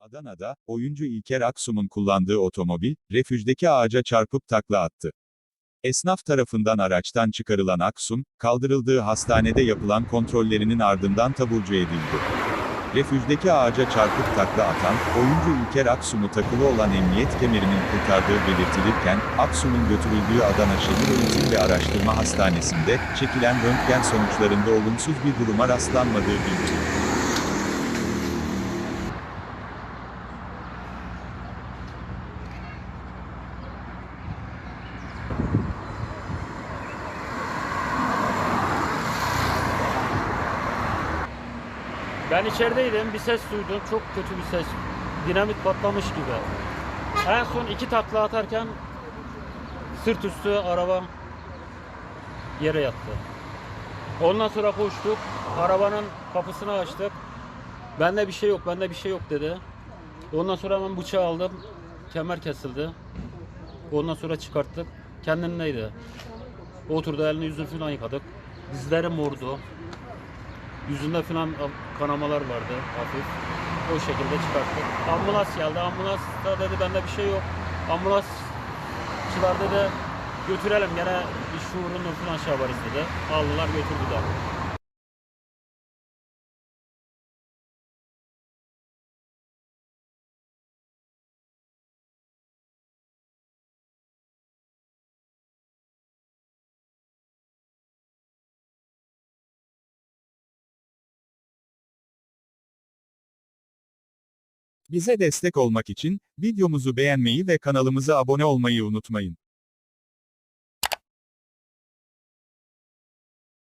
Adana'da, oyuncu İlker Aksum'un kullandığı otomobil, refüjdeki ağaca çarpıp takla attı. Esnaf tarafından araçtan çıkarılan Aksum, kaldırıldığı hastanede yapılan kontrollerinin ardından taburcu edildi. Refüjdeki ağaca çarpıp takla atan, oyuncu İlker Aksum'u takılı olan emniyet kemerinin kurtardığı belirtilirken, Aksum'un götürüldüğü Adana Şehir Eğitim ve Araştırma Hastanesi'nde, çekilen röntgen sonuçlarında olumsuz bir duruma rastlanmadığı bildirildi. Ben içerideydim, bir ses duydum. Çok kötü bir ses. Dinamit patlamış gibi. En son iki takla atarken sırt üstü arabam yere yattı. Ondan sonra koştuk. Arabanın kapısını açtık. Bende bir şey yok, bende bir şey yok dedi. Ondan sonra hemen bıçağı aldım. Kemer kesildi. Ondan sonra çıkarttık. Kendindeydi. Oturdu elini yüzünü falan yıkadık. Dizleri mordu. Yüzünde falan kanamalar vardı hafif. O şekilde çıkarttık. Ambulans geldi. Ambulans da dedi bende bir şey yok. Ambulansçılar dedi götürelim gene bir şuurunu falan şey yaparız dedi. Aldılar götürdüler. Bize destek olmak için, videomuzu beğenmeyi ve kanalımıza abone olmayı unutmayın.